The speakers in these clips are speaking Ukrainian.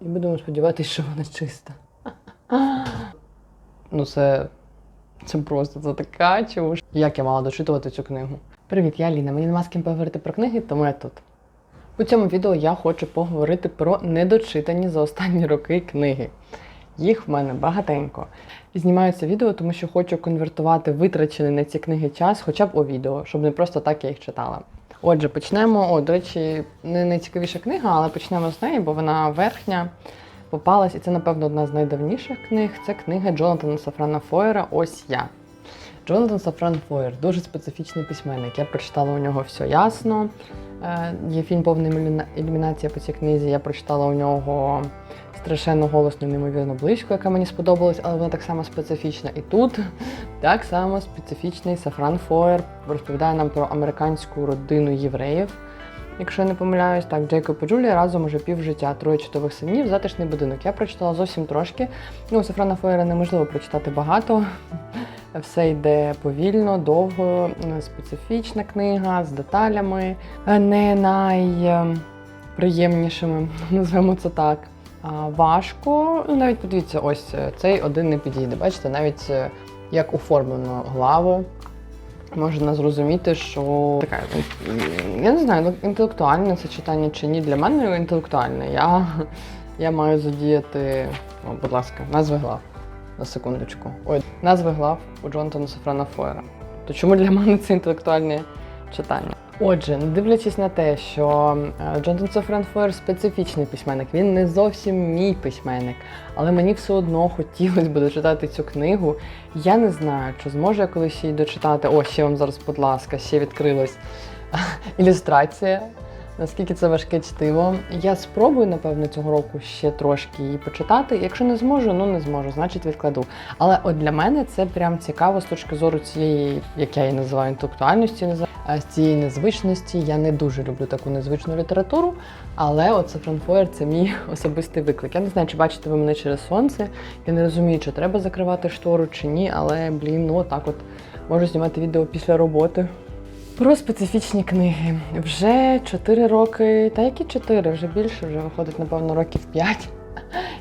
І будемо сподіватися, що вона чиста. Ну, це, це просто це така чуш. Як я мала дочитувати цю книгу? Привіт, я Ліна. Мені нема з ким поговорити про книги, тому я тут. У цьому відео я хочу поговорити про недочитані за останні роки книги. Їх в мене багатенько. І знімаю це відео, тому що хочу конвертувати витрачений на ці книги час хоча б у відео, щоб не просто так я їх читала. Отже, почнемо. О, до речі, не найцікавіша книга, але почнемо з неї, бо вона верхня попалась, і це, напевно, одна з найдавніших книг. Це книга Джонатана Сафрана Фойера Ось я. Джонатан Сафран Фойер дуже специфічний письменник. Я прочитала у нього все ясно. Е, Є фільм повна ілюмінація по цій книзі. Я прочитала у нього страшенно голосно, неймовірно близько, яка мені сподобалась, але вона так само специфічна. І тут так само специфічний Сафран Фойер розповідає нам про американську родину євреїв. Якщо я не помиляюсь, так, Джейкоб і Джулія разом уже півжиття, троє чудових синів, затишний будинок. Я прочитала зовсім трошки. Ну, Сафрана Фойера неможливо прочитати багато. Все йде повільно, довго, е, специфічна книга з деталями, е, не найприємнішими, назвемо це так. Важко. Ну, навіть подивіться, ось е, цей один не підійде. Бачите, навіть як оформлено главу, можна зрозуміти, що така, я не знаю, ну, інтелектуальне це читання чи ні. Для мене інтелектуальне. Я, я маю задіяти, о, будь ласка, назви глав. На секундочку. Ой, назви глав у Джонатана Софрана Фойера. То чому для мене це інтелектуальне читання? Отже, не дивлячись на те, що е, Джонатан Софран Фойер специфічний письменник, він не зовсім мій письменник, але мені все одно хотілося б дочитати цю книгу. Я не знаю, чи зможу я колись її дочитати. О, ще вам зараз, будь ласка, ще відкрилась ілюстрація. Наскільки це важке чтиво. Я спробую, напевно, цього року ще трошки її почитати. Якщо не зможу, ну не зможу, значить відкладу. Але от для мене це прям цікаво з точки зору цієї, як я її називаю, інтелектуальності, з цієї незвичності. Я не дуже люблю таку незвичну літературу, але от Сафран Фойер це мій особистий виклик. Я не знаю, чи бачите ви мене через сонце. Я не розумію, чи треба закривати штору чи ні, але блін, ну отак от можу знімати відео після роботи. Про специфічні книги. Вже 4 роки, та які 4, вже більше, вже виходить, напевно, років 5.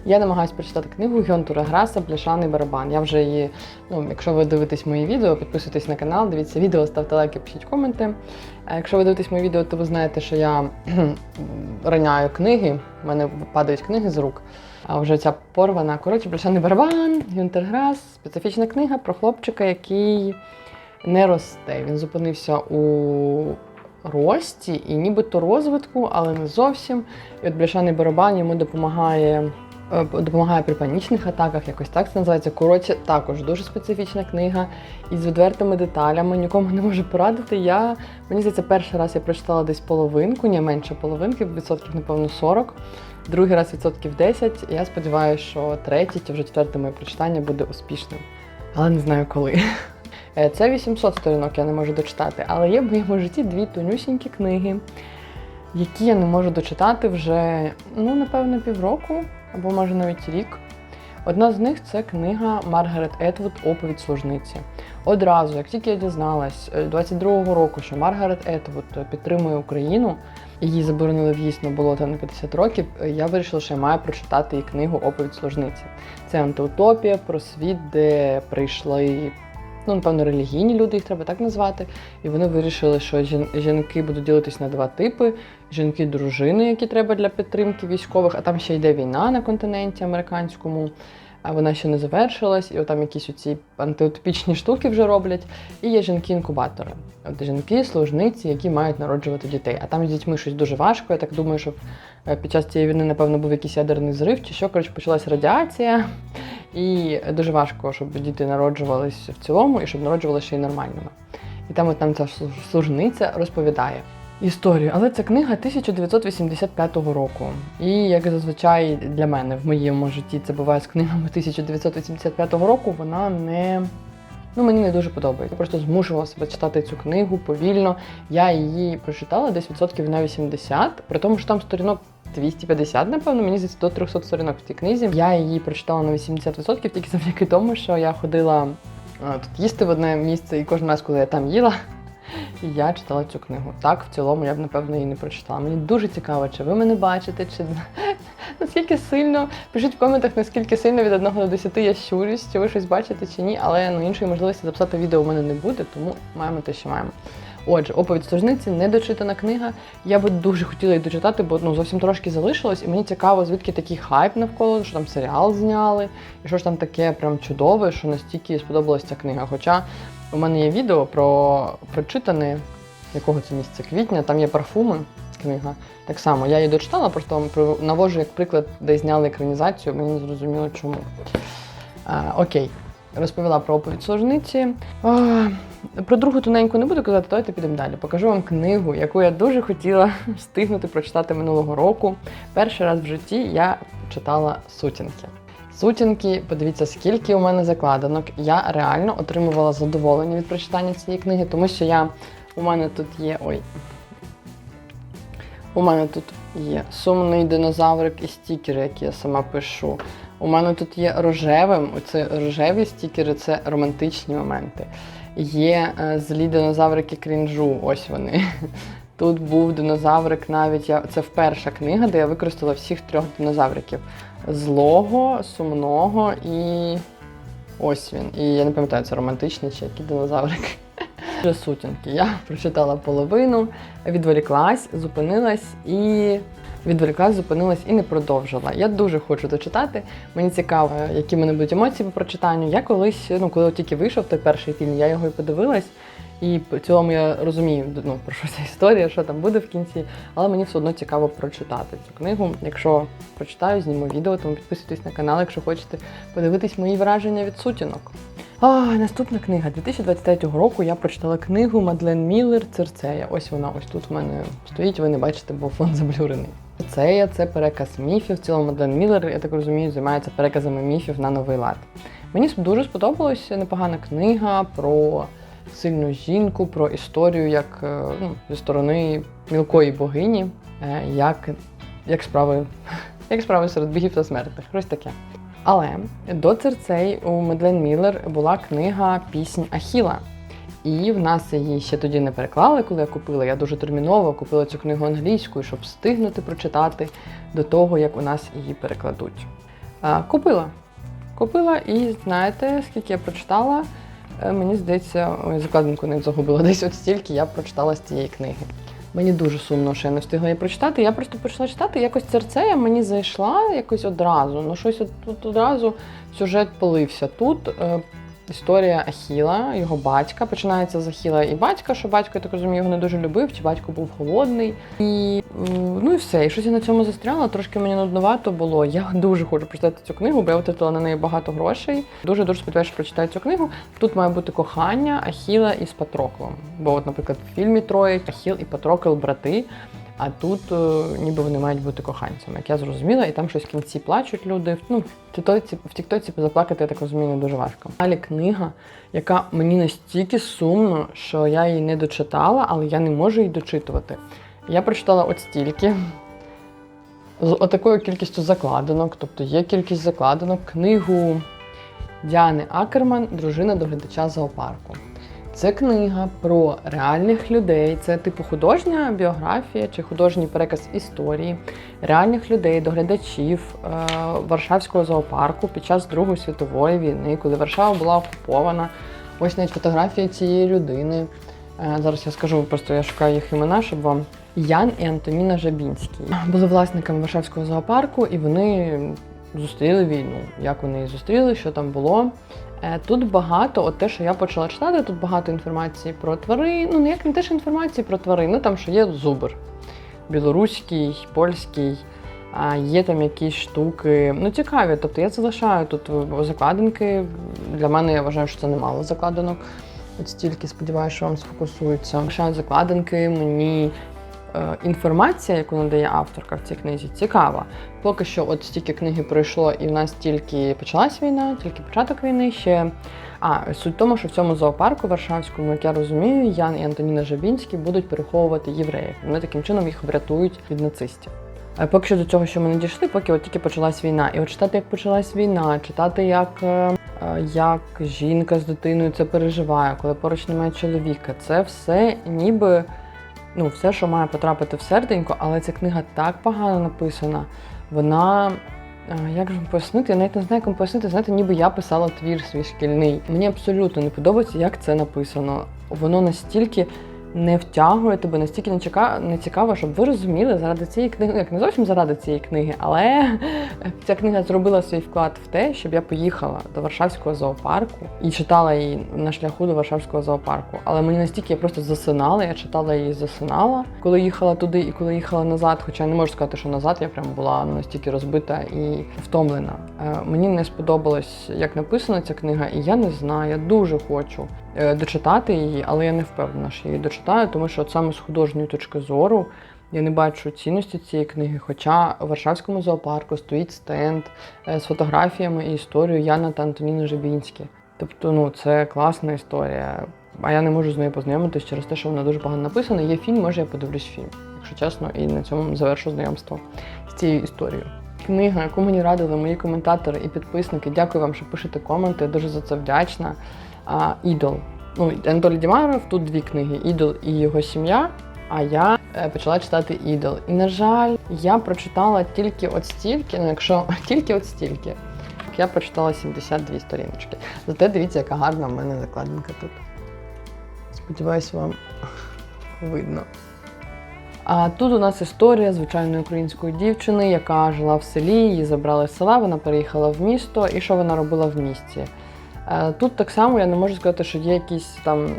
Я намагаюся прочитати книгу Гьонтура Граса Бляшаний барабан. Я вже її, ну, якщо ви дивитесь мої відео, підписуйтесь на канал, дивіться відео, ставте лайки, пишіть коменти. А якщо ви дивитесь мої відео, то ви знаєте, що я раняю книги, в мене падають книги з рук. А вже ця порвана. Коротше, Бляшаний барабан, Гюнтер Грас, специфічна книга про хлопчика, який не росте. Він зупинився у рості і нібито розвитку, але не зовсім. І от бляшаний барабан йому допомагає. е, Допомагає при панічних атаках, якось так це називається. Коротше, також дуже специфічна книга із відвертими деталями. Нікому не можу порадити. Я мені здається, перший раз я прочитала десь половинку, ні менше половинки, відсотків, напевно, 40. Другий раз відсотків 10. Я сподіваюся, що третє чи вже четверте моє прочитання буде успішним. Але не знаю коли. Е, Це 800 сторінок я не можу дочитати, але є в моєму житті дві тонюсінькі книги, які я не можу дочитати вже, ну, напевно, півроку або може навіть рік. Одна з них це книга Маргарет Етвуд Оповідь служниці. Одразу, як тільки я дізналась е, 22-го року, що Маргарет Етвуд підтримує Україну, її заборонили в'їзд на болото на 50 років, е, я вирішила, що я маю прочитати її книгу Оповідь служниці. Це антиутопія про світ, де прийшли ну, напевно, релігійні люди, їх треба так назвати. І вони вирішили, що жін- жінки будуть ділитись на два типи: жінки-дружини, які треба для підтримки військових, а там ще йде війна на континенті американському. А вона ще не завершилась, і отам якісь оці антиутопічні штуки вже роблять. І є жінки-інкубатори. От жінки, служниці, які мають народжувати дітей. А там з дітьми щось дуже важко. Я так думаю, що е, під час цієї війни, напевно, був якийсь ядерний зрив, чи що, коротше, почалась радіація. І дуже важко, щоб діти народжувалися в цілому і щоб народжувалися ще й нормальними. І там от нам ця служниця розповідає історію. Але це книга 1985 року. І як зазвичай для мене в моєму житті це буває з книгами 1985 року, вона не. Ну, мені не дуже подобається. Я просто змушувала себе читати цю книгу повільно. Я її прочитала десь відсотків на 80, при тому, що там сторінок 250, напевно, мені здається, до 300 сторінок в цій книзі. Я її прочитала на 80% тільки завдяки тому, що я ходила е, тут їсти в одне місце, і кожен раз, коли я там їла, я читала цю книгу. Так, в цілому я б, напевно, її не прочитала. Мені дуже цікаво, чи ви мене бачите, чи наскільки сильно, пишіть в коментах, наскільки сильно від 1 до 10 я щурюсь, чи ви щось бачите чи ні, але ну, іншої можливості записати відео у мене не буде, тому маємо те, що маємо. Отже, оповідь служниці недочитана книга. Я би дуже хотіла її дочитати, бо ну зовсім трошки залишилось, і мені цікаво, звідки такий хайп навколо, що там серіал зняли, і що ж там таке прям чудове, що настільки сподобалася ця книга. Хоча у мене є відео про прочитане, якого це місця квітня, там є парфуми. Книга. Так само, я її дочитала, просто вам навожу як приклад, де зняли екранізацію, мені не зрозуміло чому. А, окей, розповіла про оповідь служниці. А, про другу тоненьку не буду казати, давайте підемо далі. Покажу вам книгу, яку я дуже хотіла встигнути прочитати минулого року. Перший раз в житті я читала сутінки. Сутінки, подивіться, скільки у мене закладинок. Я реально отримувала задоволення від прочитання цієї книги, тому що я у мене тут є. Ой. У мене тут є сумний динозаврик і стікери, які я сама пишу. У мене тут є рожевим, оце рожеві стікери це романтичні моменти. Є е, злі динозаврики крінжу, ось вони. Тут був динозаврик навіть я. Це вперша книга, де я використала всіх трьох динозавриків: злого, сумного і ось він. І я не пам'ятаю, це романтичний чи який динозаврик. Вже сутінки. Я прочитала половину, відволіклась, зупинилась і відволіклась, зупинилась і не продовжила. Я дуже хочу дочитати. Мені цікаво, які мене будуть емоції по прочитанню. Я колись, ну коли тільки вийшов той перший фільм, я його і подивилась. І в цілому я розумію, ну, про що ця історія, що там буде в кінці, але мені все одно цікаво прочитати цю книгу. Якщо прочитаю, зніму відео, тому підписуйтесь на канал, якщо хочете подивитись мої враження від сутінок. А, наступна книга 2023 року я прочитала книгу Мадлен Міллер Церцея. Ось вона ось тут в мене стоїть, ви не бачите, бо фон заблюрений. Церцея це переказ міфів. В цілому Мадлен Міллер, я так розумію, займається переказами міфів на новий лад. Мені дуже сподобалася непогана книга про сильну жінку, про історію як е, ну, зі сторони мілкої богині, е, як, як справи. Як справи серед бігів та смертних, щось таке. Але до Церцей у Медлен Міллер була книга Пісень Ахіла. І в нас її ще тоді не переклали, коли я купила. Я дуже терміново купила цю книгу англійською, щоб встигнути прочитати до того, як у нас її перекладуть. А, купила. Купила і знаєте, скільки я прочитала, Е, мені здається, ой, закладинку не загубила. Десь от стільки я прочитала з цієї книги. Мені дуже сумно, що я не встигла її прочитати. Я просто почала читати, якось Церцея мені зайшла якось одразу. Ну, щось от, тут одразу сюжет полився. Тут е, історія Ахіла, його батька. Починається з Ахіла і батька, що батько, я так розумію, його не дуже любив, чи батько був голодний. І ну і все. І щось я на цьому застряла. Трошки мені нудновато було. Я дуже хочу прочитати цю книгу, бо я втратила на неї багато грошей. Дуже дуже сподіваюся, що прочитаю цю книгу. Тут має бути кохання Ахіла із Патроклом. Бо, от, наприклад, в фільмі Троє Ахіл і Патрокл брати. А тут е, ніби вони мають бути коханцями, як я зрозуміла, і там щось в кінці плачуть люди. Ну, в тіктоці, заплакати, я так розумію, не дуже важко. Далі книга, яка мені настільки сумно, що я її не дочитала, але я не можу її дочитувати. Я прочитала от стільки. З отакою кількістю закладинок, тобто є кількість закладинок, книгу Діани Акерман, дружина доглядача зоопарку. Це книга про реальних людей. Це типу художня біографія чи художній переказ історії реальних людей, доглядачів е, Варшавського зоопарку під час Другої світової війни, коли Варшава була окупована. Ось навіть фотографія цієї людини. Е, зараз я скажу, просто я шукаю їх імена, щоб вам. Ян і Антоніна Жабінські були власниками Варшавського зоопарку, і вони зустріли війну. Як вони її зустріли, що там було. Е, Тут багато, от те, що я почала читати, тут багато інформації про тварин. Ну, ніяк не те, що інформації про тварин, ну там що є зубр білоруський, польський, а є там якісь штуки. Ну, цікаві. Тобто я залишаю тут закладинки. Для мене я вважаю, що це немало закладинок. От стільки сподіваюся, що вам сфокусується. Лишаю закладинки, мені інформація, яку надає авторка в цій книзі, цікава. Поки що, от стільки книги пройшло, і в нас тільки почалась війна, тільки початок війни ще. А суть в тому, що в цьому зоопарку Варшавському, як я розумію, Ян і Антоніна Жабінські будуть переховувати євреїв. Вони таким чином їх врятують від нацистів. Поки що до цього, що ми не дійшли, поки от тільки почалась війна. І от читати, як почалась війна, читати, як, е, е, як жінка з дитиною це переживає, коли поруч немає чоловіка, це все ніби ну, все, що має потрапити в серденько, але ця книга так погано написана. Вона. е, Як же пояснити? Я навіть не знаю, як пояснити. Знаєте, ніби я писала твір свій шкільний. Мені абсолютно не подобається, як це написано. Воно настільки не втягує тебе, настільки не, чека... не цікаво, щоб ви розуміли заради цієї книги, ну, як не зовсім заради цієї книги, але ця книга зробила свій вклад в те, щоб я поїхала до Варшавського зоопарку і читала її на шляху до Варшавського зоопарку. Але мені настільки я просто засинала, я читала її засинала, коли їхала туди і коли їхала назад. Хоча я не можу сказати, що назад я прям була настільки розбита і втомлена. Е, Мені не сподобалось, як написана ця книга, і я не знаю. Я дуже хочу дочитати її, але я не впевнена, що я її дочитаю, тому що от саме з художньої точки зору. Я не бачу цінності цієї книги, хоча у Варшавському зоопарку стоїть стенд е, з фотографіями і історією Яна та Антоніни Жебінські. Тобто, ну це класна історія. А я не можу з нею познайомитись через те, що вона дуже погано написана. Є фільм, може я подивлюсь фільм, якщо чесно, і на цьому завершу знайомство з цією історією. Книга, яку мені радили мої коментатори і підписники. Дякую вам, що пишете коменти. Дуже за це вдячна. А, Ідол. Ну, Анатолій Дімаров, тут дві книги: Ідол і його сім'я. А я е, почала читати ідол. І, на жаль, я прочитала тільки от стільки, ну якщо тільки от стільки. Я прочитала 72 сторіночки. Зате дивіться, яка гарна в мене закладинка тут. Сподіваюсь, вам видно. А тут у нас історія звичайної української дівчини, яка жила в селі, її забрали з села, вона переїхала в місто, і що вона робила в місті. Е, Тут так само я не можу сказати, що є якийсь там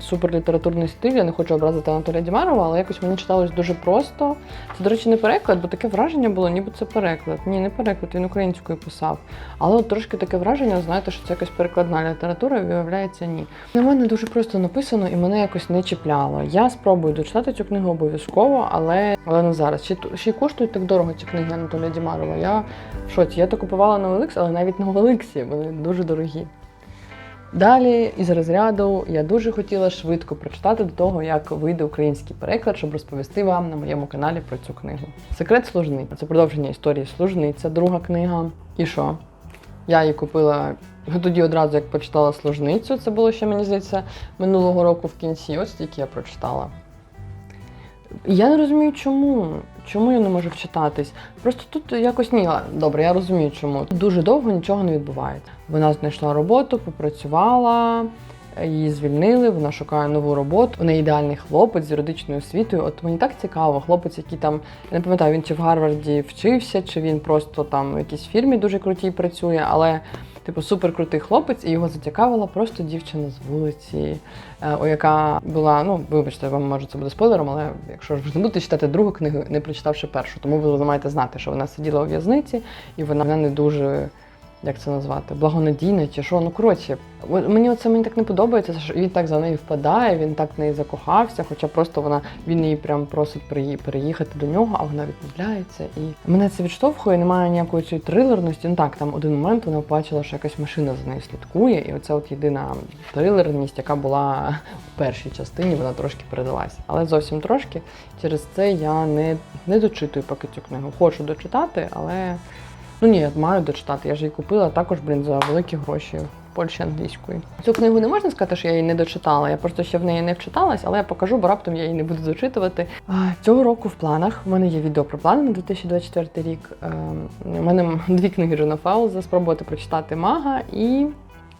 суперлітературний стиль. Я не хочу образити Анатолія Дімарова, але якось мені читалось дуже просто. Це, до речі, не переклад, бо таке враження було, ніби це переклад. Ні, не переклад, він українською писав. Але от трошки таке враження, знаєте, що це якась перекладна література, і виявляється, ні. На мене дуже просто написано і мене якось не чіпляло. Я спробую дочитати цю книгу обов'язково, але, але не зараз. Ще, ще й коштують так дорого ці книги Анатолія Дімарова. Я в шоці. Я то купувала на Оликс, але навіть на Оликсі вони дуже дорогі. Далі із розряду я дуже хотіла швидко прочитати до того, як вийде український переклад, щоб розповісти вам на моєму каналі про цю книгу. Секрет служний. Це продовження історії служниця, друга книга. І що? Я її купила тоді одразу, як почитала служницю. Це було ще, мені здається, минулого року в кінці. Ось тільки я прочитала. Я не розумію, чому. Чому я не можу вчитатись? Просто тут якось ні. Добре, я розумію, чому. Дуже довго нічого не відбувається. Вона знайшла роботу, попрацювала, її звільнили, вона шукає нову роботу. У неї ідеальний хлопець з юридичною освітою. От мені так цікаво, хлопець, який там, я не пам'ятаю, він чи в Гарварді вчився, чи він просто там в якійсь фірмі дуже крутій працює, але. Типу суперкрутий хлопець, і його зацікавила просто дівчина з вулиці, е, о, яка була, ну вибачте, вам може це буде спойлером, але якщо ж ви не будете читати другу книгу, не прочитавши першу, тому ви маєте знати, що вона сиділа у в'язниці, і вона не дуже. Як це назвати? Благонадійна чи що? Ну коротше, мені оце мені так не подобається, що він так за нею впадає, він так в неї закохався, хоча просто вона він її прям просить переїхати до нього, а вона відмовляється. І мене це відштовхує, немає ніякої цієї трилерності. Ну так, там один момент вона побачила, що якась машина за нею слідкує, і оце от єдина трилерність, яка була у першій частині, вона трошки передалась. Але зовсім трошки. Через це я не, не дочитую поки цю книгу. Хочу дочитати, але. Ну ні, я маю дочитати. Я ж її купила також, блін, за великі гроші в Польщі англійською. Цю книгу не можна сказати, що я її не дочитала. Я просто ще в неї не вчиталась, але я покажу, бо раптом я її не буду дочитувати. Цього року в планах в мене є відео про плани на 2024 рік. Ем, у мене дві книги Джона Фауза, спробувати прочитати мага і.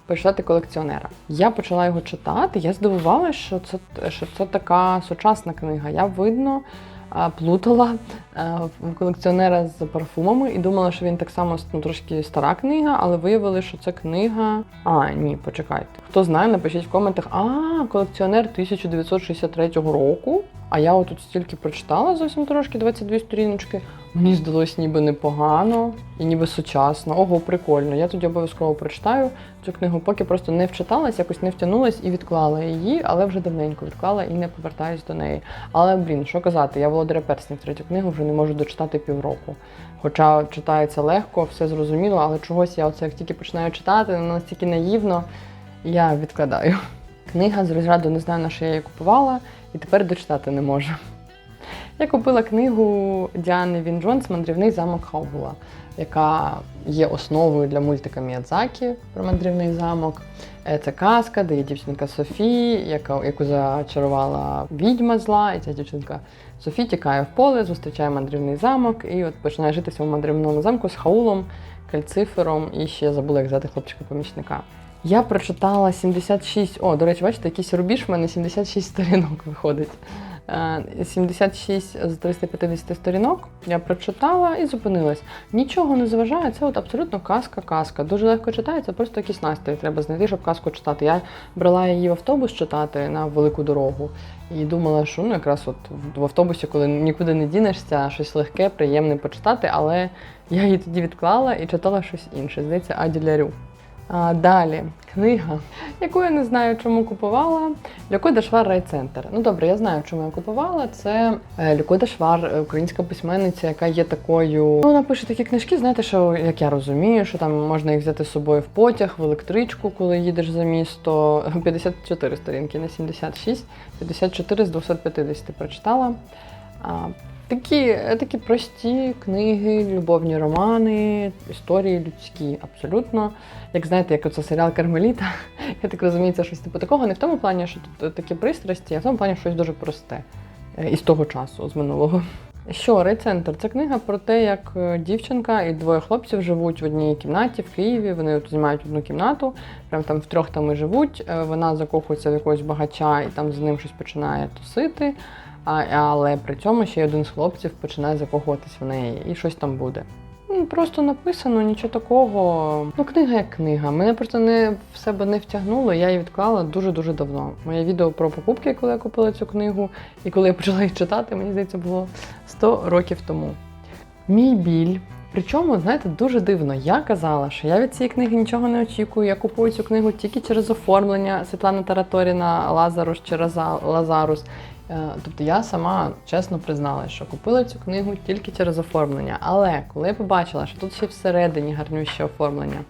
Почитати колекціонера. Я почала його читати. Я здивувалася, що це що це така сучасна книга. Я видно плутала в колекціонера з парфумами і думала, що він так само ну, трошки стара книга, але виявили, що це книга. А, ні, почекайте. Хто знає, напишіть в коментах. А, колекціонер 1963 року. А я отут стільки прочитала зовсім трошки, 22 сторіночки. Мені здалось ніби непогано і ніби сучасно. Ого, прикольно. Я тоді обов'язково прочитаю цю книгу, поки просто не вчиталась, якось не втягнулась і відклала її, але вже давненько відклала і не повертаюсь до неї. Але, блін, що казати, я володаря перснів третю книгу вже не можу дочитати півроку. Хоча читається легко, все зрозуміло, але чогось я оце як тільки починаю читати, настільки наївно, я відкладаю. Книга з розряду не знаю, на що я її купувала, і тепер дочитати не можу. Я купила книгу Діани Він Джонс Мандрівний замок Хаугула, яка є основою для мультика Міядзакі про мандрівний замок. Е, Це казка, де є дівчинка Софі, яка, яку зачарувала відьма зла, і ця дівчинка Софі тікає в поле, зустрічає мандрівний замок і от починає жити в цьому мандрівному замку з хаулом, кальцифером і ще забула, як звати хлопчика-помічника. Я прочитала 76. О, до речі, бачите, якийсь рубіж в мене 76 сторінок виходить. Е, 76 з 350 сторінок я прочитала і зупинилась. Нічого не заважає, це от абсолютно казка-казка. Дуже легко читається, просто якийсь настрій треба знайти, щоб казку читати. Я брала її в автобус читати на велику дорогу і думала, що ну якраз от в- автобусі, коли нікуди не дінешся, щось легке, приємне почитати, але я її тоді відклала і читала щось інше. Здається, Аді Лярю. А, далі книга, яку я не знаю, чому купувала. Люко Дашвар Райцентр. Ну добре, я знаю, чому я купувала. Це е, Люко Дашвар, е, українська письменниця, яка є такою. Ну, вона пише такі книжки, знаєте, що як я розумію, що там можна їх взяти з собою в потяг, в електричку, коли їдеш за місто. 54 сторінки, не 76, 54 з 250 прочитала. Такі, такі прості книги, любовні романи, історії людські, абсолютно. Як знаєте, як оце серіал Кармеліта, я так розумію, це щось типу такого. Не в тому плані, що тут такі пристрасті, а в тому плані щось дуже просте е, із того часу, з минулого. Що, райцентр? Це книга про те, як е, дівчинка і двоє хлопців живуть в одній кімнаті в Києві. Вони от знімають одну кімнату, прям там втрьох там і живуть. Е, Вона закохується в якогось багача і там з ним щось починає тусити. А, але при цьому ще й один з хлопців починає закохуватись в неї, і щось там буде. Ну, Просто написано, нічого такого. Ну, книга як книга. Мене просто не в себе не втягнуло, я її відклала дуже-дуже давно. Моє відео про покупки, коли я купила цю книгу, і коли я почала їх читати, мені здається, було 100 років тому. Мій біль. Причому, знаєте, дуже дивно. Я казала, що я від цієї книги нічого не очікую. Я купую цю книгу тільки через оформлення Світлана Тараторіна, Лазарус чи Лазарус. Е, Тобто я сама чесно призналася, що купила цю книгу тільки через оформлення. Але коли я побачила, що тут ще всередині гарнюще оформлення,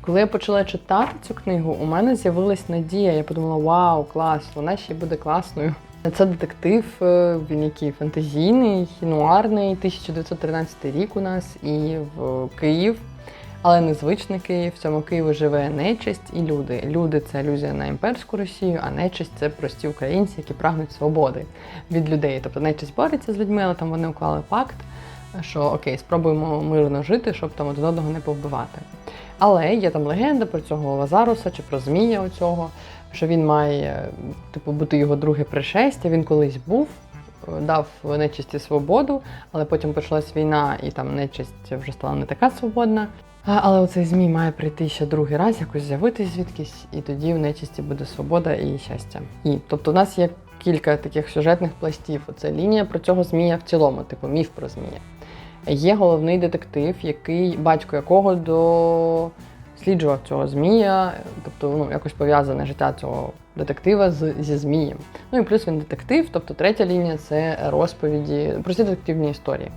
коли я почала читати цю книгу, у мене з'явилась надія. Я подумала, вау, клас, вона ще буде класною. Це детектив, е, він який фантазійний, нуарний, 1913 рік у нас і в Київ. Але незвичний Київ. В цьому Києві живе нечисть і люди. Люди це алюзія на імперську Росію, а нечисть це прості українці, які прагнуть свободи від людей. Тобто нечисть бореться з людьми, але там вони уклали пакт, що окей, спробуємо мирно жити, щоб там один одного не повбивати. Але є там легенда про цього Лазаруса чи про Змія оцього, що він має типу бути його друге пришестя. Він колись був, дав нечисті свободу, але потім почалась війна, і там нечисть вже стала не така свободна. Але оцей змій має прийти ще другий раз, якось з'явитись звідкись, і тоді в нечисті буде свобода і щастя. І тобто, в нас є кілька таких сюжетних пластів. Оце лінія про цього змія в цілому, типу міф про змія. Є головний детектив, який батько якого досліджував цього змія, тобто ну, якось пов'язане життя цього детектива з, зі змієм. Ну і плюс він детектив, тобто третя лінія це розповіді, прості детективні історії.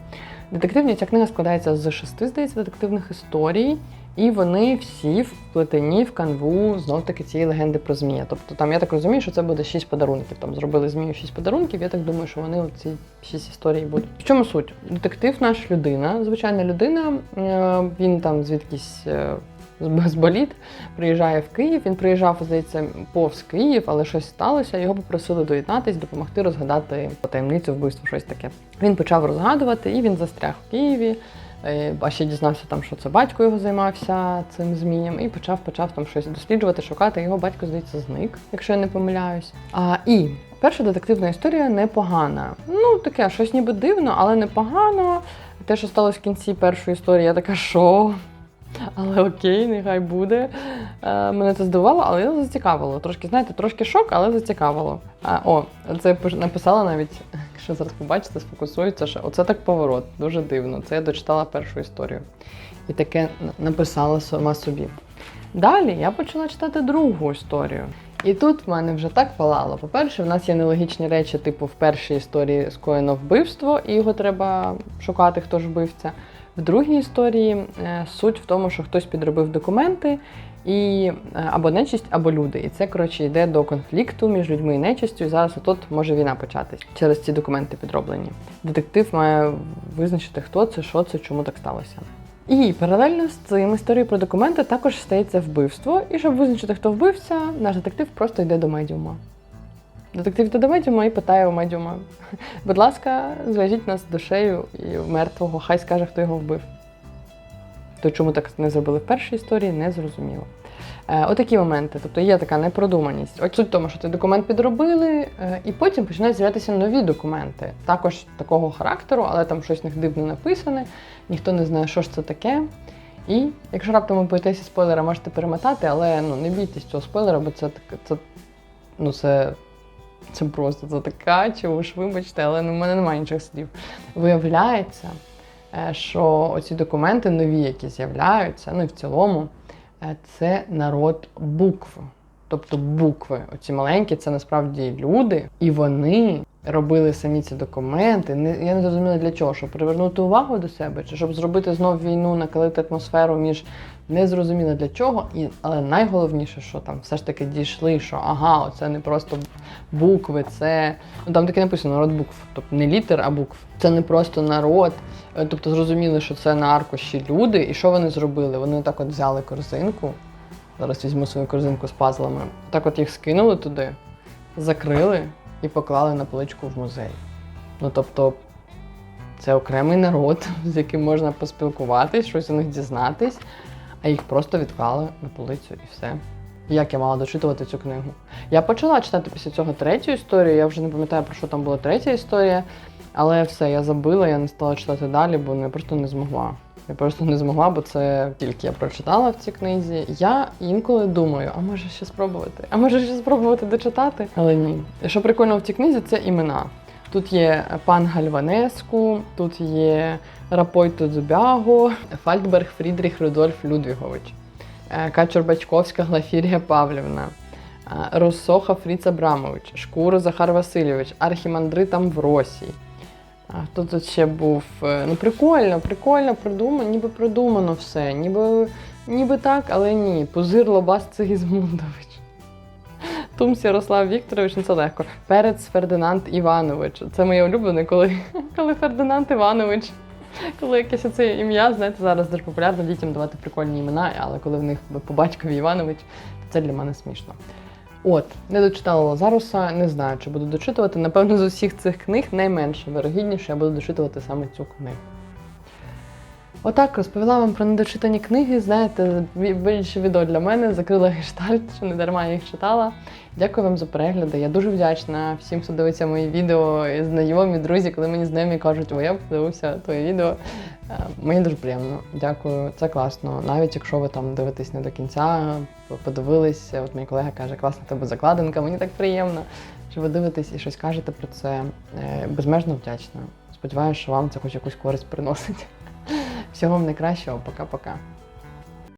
Детективні ця книга складається з шести, здається, детективних історій, і вони всі вплетені в канву знов таки цієї легенди про змія. Тобто там я так розумію, що це буде шість подарунків. Там зробили змію шість подарунків. Я так думаю, що вони ці шість історій будуть. В чому суть? Детектив наш людина, звичайна людина. е, Він там звідкись. Е, з- З боліт приїжджає в Київ. Він приїжджав, здається, повз Київ, але щось сталося. Його попросили доєднатись, допомогти розгадати таємницю вбивства, щось таке. Він почав розгадувати, і він застряг в Києві. Е, А ще дізнався там, що це батько його займався цим змієм, і почав почав там щось досліджувати, шукати. Його батько, здається, зник, якщо я не помиляюсь. А і перша детективна історія непогана. Ну таке, щось ніби дивно, але непогано. Те, що сталося в кінці першої історії, я така, що? Але окей, нехай буде. Е, мене це здивувало, але зацікавило. Трошки, знаєте, трошки шок, але зацікавило. А, о, це написала навіть, якщо зараз побачите, сфокусується, що оце так поворот, дуже дивно. Це я дочитала першу історію. І таке написала сама собі. Далі я почала читати другу історію. І тут в мене вже так палало. По-перше, в нас є нелогічні речі, типу в першій історії скоєно вбивство, і його треба шукати, хто ж вбивця. В другій історії е, суть в тому, що хтось підробив документи, і е, або нечисть, або люди. І це коротше йде до конфлікту між людьми і нечистю. І зараз отут може війна початись через ці документи підроблені. Детектив має визначити, хто це, що це, чому так сталося. І паралельно з цим історією про документи також стається вбивство. І щоб визначити, хто вбився, наш детектив просто йде до медіума. Детектив йде до медіума і питає у медіума: будь ласка, зв'яжіть нас з душею і мертвого, хай скаже, хто його вбив. То чому так не зробили в першій історії, не зрозуміло. Е, отакі моменти, тобто є така непродуманість. От суть в тому, що цей документ підробили, е, і потім починають з'являтися нові документи, також такого характеру, але там щось в них дивно написане, ніхто не знає, що ж це таке. І якщо раптом ви боїтеся спойлера, можете перемотати, але ну не бійтесь цього спойлера, бо це це, ну це, це просто це така, чого ж вибачте, але ну, в мене немає інших слів. Виявляється, е, що оці документи нові, які з'являються, ну і в цілому, це народ букв. Тобто букви, оці маленькі, це насправді люди, і вони робили самі ці документи. Не, я не зрозуміла для чого, щоб привернути увагу до себе, чи щоб зробити знов війну, накалити атмосферу між не зрозуміло для чого. І, але найголовніше, що там все ж таки дійшли, що ага, це не просто букви, це ну там таке написано народ букв, тобто не літер, а букв. Це не просто народ. Е, Тобто зрозуміли, що це на аркуші люди, і що вони зробили? Вони так от взяли корзинку. Зараз візьму свою корзинку з пазлами. Так от їх скинули туди, закрили і поклали на поличку в музей. Ну тобто, це окремий народ, з яким можна поспілкуватись, щось у них дізнатись, а їх просто відклали на полицю і все. Як я мала дочитувати цю книгу? Я почала читати після цього третю історію. Я вже не пам'ятаю, про що там була третя історія, але все, я забила, я не стала читати далі, бо я просто не змогла. Я просто не змогла, бо це тільки я прочитала в цій книзі. Я інколи думаю, а може ще спробувати? А може ще спробувати дочитати? Але ні. Що прикольно в цій книзі, це імена. Тут є пан Гальванеску, тут є Рапойто Дзубяго, Фальтберг Фрідріх Рудольф Людвігович, е, Качур Бачковська Глафірія Павлівна, е, Росоха Фріц Абрамович, Шкуро Захар Васильович, Архімандрит Амвросій. Хто тут ще був? Е, Ну, прикольно, прикольно придумано, ніби придумано все. Ніби, ніби так, але ні. Пузир Лобас Цигізмундович. Тумс Ярослав Вікторович, ну це легко. Перець Фердинанд Іванович. Це моє улюблене, коли, коли Фердинанд Іванович. Коли якесь оце ім'я, знаєте, зараз дуже популярно дітям давати прикольні імена, але коли в них по батькові Іванович, то це для мене смішно. От, не дочитала Лазаруса, не знаю, чи буду дочитувати. Напевно, з усіх цих книг найменше вирогідніше я буду дочитувати саме цю книгу. Отак розповіла вам про недочитані книги. Знаєте, більше відео для мене закрила гештальт, що не дарма я їх читала. Дякую вам за перегляди. Я дуже вдячна всім, хто дивиться мої відео, і знайомі, друзі, коли мені знайомі кажуть, о, я подивився твоє відео. Е, Мені дуже приємно. Дякую, це класно. Навіть якщо ви там дивитесь не до кінця, ви подивились. От мій колега каже, класна тебе закладинка, мені так приємно, що ви дивитесь і щось кажете про це. Е, Безмежно вдячна. Сподіваюся, що вам це хоч якусь користь приносить. Всього вам найкращого, пока-пока.